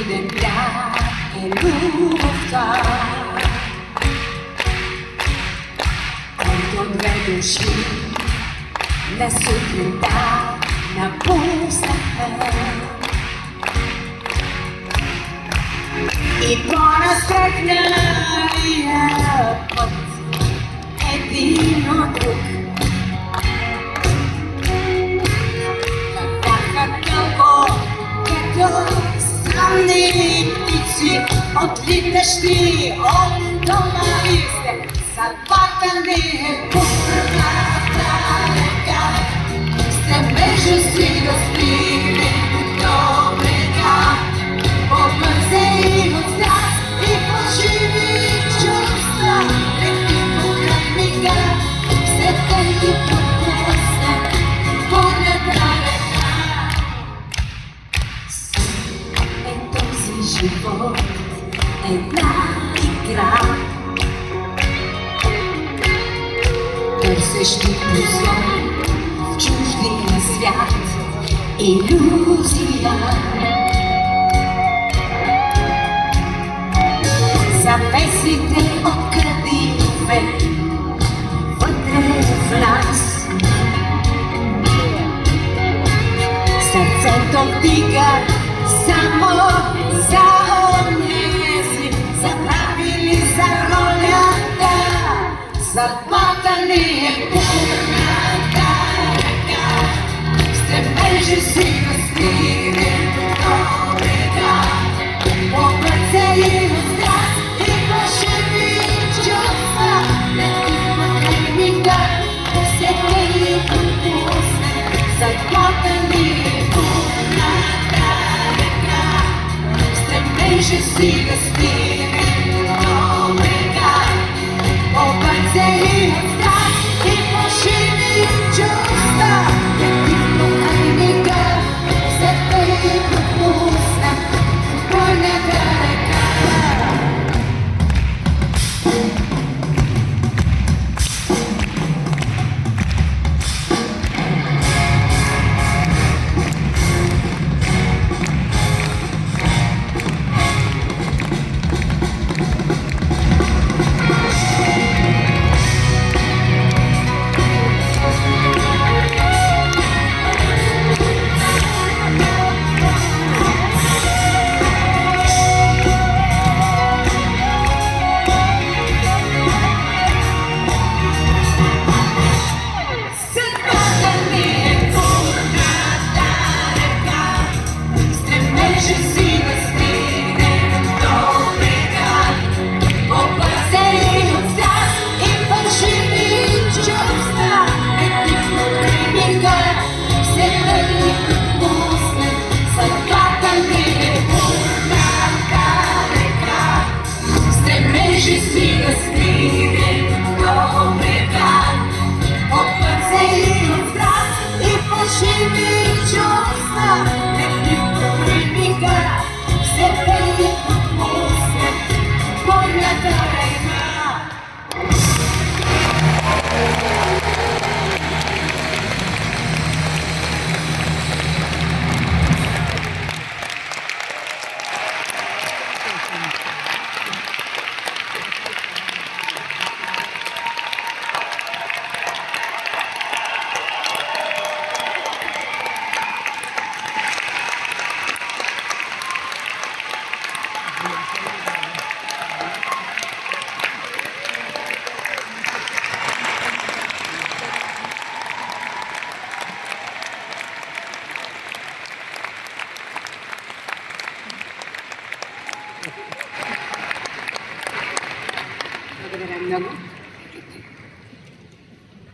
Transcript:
identità e l'umanità. Quanto dovrebbe uscire la società, una busta. E buona straordinaria, e di non truccare. Ptici odlitaš ti od doma iste Zapakane puna daleka Ste među svi dospili dobrega Pobrze im od stras i poživi čustva Neki pokraj miga se tebi propusne Pogled daleka Entonces život jedna igra Търсиш ти прозор в чуждия свят Иллюзия Завесите от крадиве Вътре в нас Сърцето вдига само Съдбата ни е пурната река, стремежи си да стигнем до брега. Побързе и от страст и фалшиви чувства, не ми да се kadar anlamı.